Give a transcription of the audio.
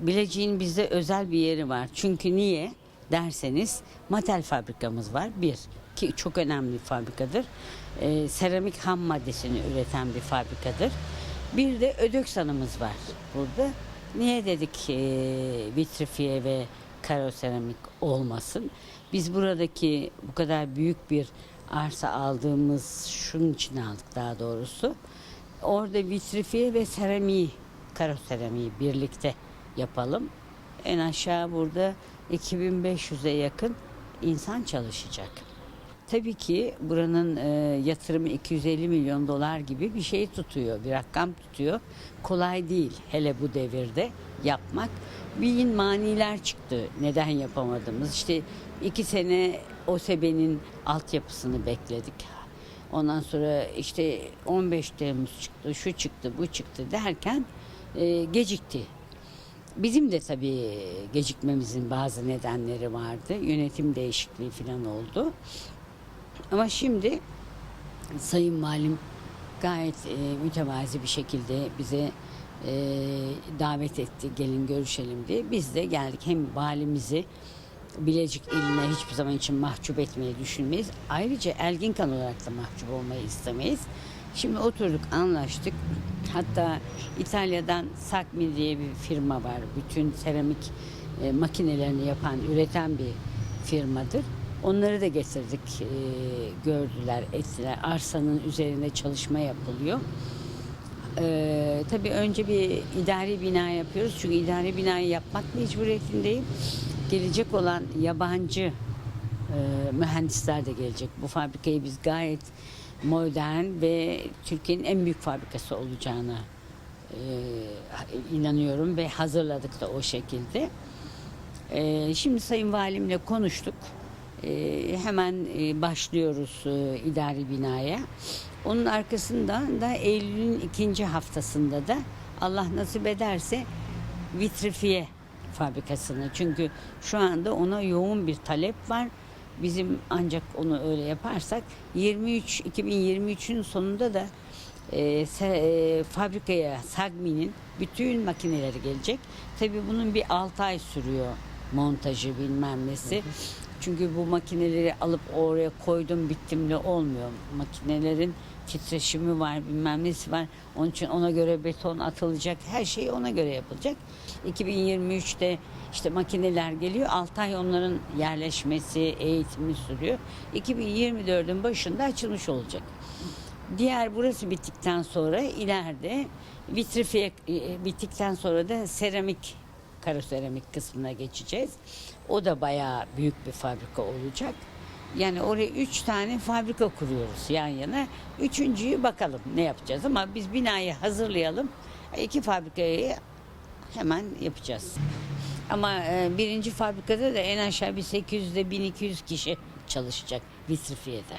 Bilecik'in bizde özel bir yeri var. Çünkü niye derseniz matel fabrikamız var. Bir ki çok önemli bir fabrikadır. Ee, seramik ham maddesini üreten bir fabrikadır. Bir de ödöksanımız var burada. Niye dedik e, vitrifiye ve karoseramik olmasın? Biz buradaki bu kadar büyük bir arsa aldığımız şunun için aldık daha doğrusu. Orada vitrifiye ve seramiği, karoseramiği birlikte yapalım. En aşağı burada 2500'e yakın insan çalışacak. Tabii ki buranın e, yatırımı 250 milyon dolar gibi bir şey tutuyor, bir rakam tutuyor. Kolay değil hele bu devirde yapmak. Bin maniler çıktı neden yapamadığımız. İşte iki sene OSEB'nin altyapısını bekledik. Ondan sonra işte 15 Temmuz çıktı, şu çıktı, bu çıktı derken e, gecikti. Bizim de tabii gecikmemizin bazı nedenleri vardı. Yönetim değişikliği falan oldu. Ama şimdi Sayın Valim gayet e, mütevazi bir şekilde bize e, davet etti. Gelin görüşelim diye. Biz de geldik. Hem valimizi Bilecik iline hiçbir zaman için mahcup etmeyi düşünmeyiz. Ayrıca Erginkan olarak da mahcup olmayı istemeyiz. Şimdi oturduk, anlaştık. Hatta İtalya'dan Sakmi diye bir firma var. Bütün seramik e, makinelerini yapan, üreten bir firmadır. Onları da getirdik, e, gördüler, ettiler. Arsanın üzerinde çalışma yapılıyor. Ee, tabii önce bir idari bina yapıyoruz. Çünkü idari binayı yapmak mecburiyetindeyim. Gelecek olan yabancı e, mühendisler de gelecek. Bu fabrikayı biz gayet modern ve Türkiye'nin en büyük fabrikası olacağına e, inanıyorum ve hazırladık da o şekilde. E, şimdi Sayın Valimle konuştuk. E, hemen e, başlıyoruz e, idari binaya. Onun arkasından da Eylül'ün ikinci haftasında da Allah nasip ederse vitrifiye fabrikasını. Çünkü şu anda ona yoğun bir talep var. Bizim ancak onu öyle yaparsak 23 2023'ün sonunda da e, se- e, fabrikaya Sagmi'nin bütün makineleri gelecek. Tabii bunun bir 6 ay sürüyor montajı bilmem nesi. Çünkü bu makineleri alıp oraya koydum bittimle olmuyor. Makinelerin titreşimi var bilmem nesi var. Onun için ona göre beton atılacak. Her şey ona göre yapılacak. 2023'te işte makineler geliyor. 6 ay onların yerleşmesi, eğitimi sürüyor. 2024'ün başında açılmış olacak. Diğer burası bittikten sonra ileride vitrifiye e, bittikten sonra da seramik karoseramik kısmına geçeceğiz. O da bayağı büyük bir fabrika olacak. Yani oraya üç tane fabrika kuruyoruz yan yana. Üçüncüyü bakalım ne yapacağız ama biz binayı hazırlayalım. İki fabrikayı hemen yapacağız. Ama e, birinci fabrikada da en aşağı bir 800 ile 1200 kişi çalışacak vitrifiye'de.